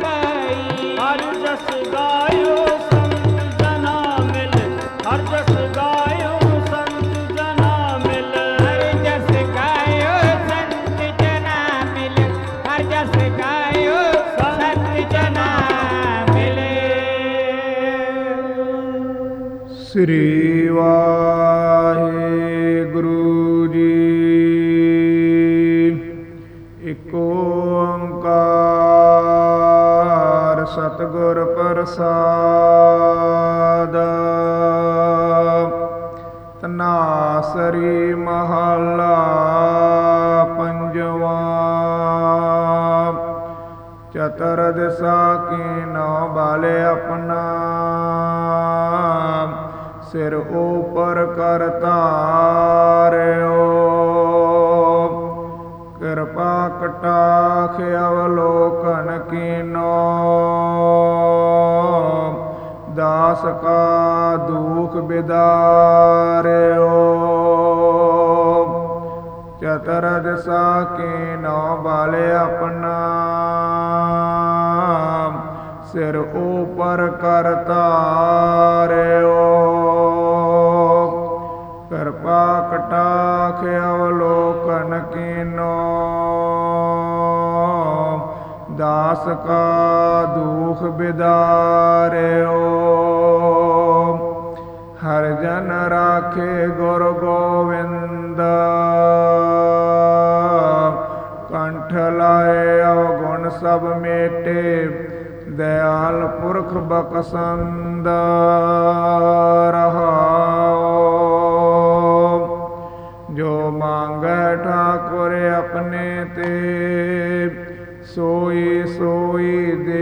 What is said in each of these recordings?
ਪਾਈ। ਹਰ ਜਸ ਗਾਇਓ ਸੰਤ ਜਨਾ ਮਿਲ। ਹਰ ਜਸ ਗਾਇਓ ਸੰਤ ਜਨਾ ਮਿਲ। ਹਰ ਜਸ ਗਾਇਓ ਸੰਤ ਜਨਾ ਮਿਲ। ਹਰ ਜਸ ਗਾਇਓ ਸੰਤ ਜਨਾ ਮਿਲੇ। ਸ੍ਰੀ ਵਾਹਿਗੁਰੂ ਜੀ। ਇਕ ਪ੍ਰਸਾਦ। ਤਨਾਸਰੀ ਮਹਲਾ ਪੰਜਵਾ। ਚਤਰ ਦਿਸਾ ਕੀਨੋ ਬਾਲੇ ਆਪਣਾ। ਸਿਰ ਉਪਰ ਕਰ ਧਾਰਿਓ। ਕਿਰਪਾ ਕਟਾਖ ਅਵਲੋਕਨ ਕੀਨੋ। ਦਾਸ ਕਾ ਦੁਖ ਬਿਦਾਰਿਓ। ਚਤਰ ਦਸਾ ਕੇ ਨੋ ਬਾਲੇ ਆਪਣਾ। ਸਿਰ ਉਪਰ ਕਰ ਧਾਰਿਓ। ਕਿਰਪਾ ਕਟਾਖ ਅਵਲੋਕਨ ਕੀਨੋ। ਦਾਸ ਕਾ ਦੁਖ ਬਿਦਾਰਿਓ। ਰਾਖੇ ਗੁਰ ਗੋਵਿੰਦ। ਕੰਠ ਲਾਏ ਅਵਗੁਣ ਸਭ ਮੇਟੇ ਦਇਆਲ ਪੁਰਖ ਬਖਸ਼ੰਦ। ਰਹਾਉ ਜੋ ਮੰਗੈ ਠਾਕੁਰ ਆਪਣੇ ਤੇ, ਸੋਈ ਸੋਈ ਦੇ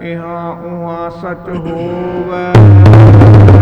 ਇਹਾਂ ਉਹਾਂ ਸਚ ਹੋਵੇ।